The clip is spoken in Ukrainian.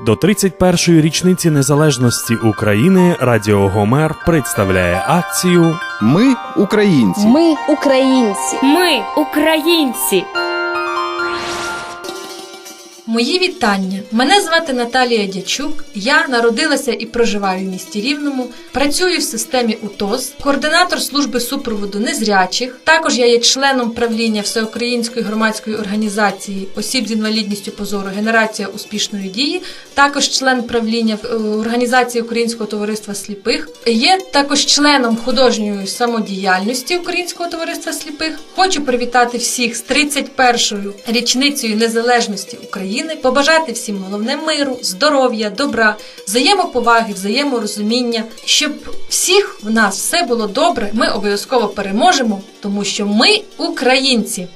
До 31-ї річниці незалежності України Радіо Гомер представляє акцію Ми українці. Ми українці. Ми українці. Мої вітання. Мене звати Наталія Дячук. Я народилася і проживаю в місті Рівному. Працюю в системі УТОС, координатор служби супроводу незрячих. Також я є членом правління Всеукраїнської громадської організації осіб з інвалідністю позору Генерація успішної дії. Також член правління е, організації Українського товариства сліпих. Є також членом художньої самодіяльності Українського товариства сліпих. Хочу привітати всіх з 31-ю річницею незалежності України, побажати всім головне миру, здоров'я, добра, взаємоповаги, взаєморозуміння, щоб всіх в нас все було добре. Ми обов'язково переможемо, тому що ми українці.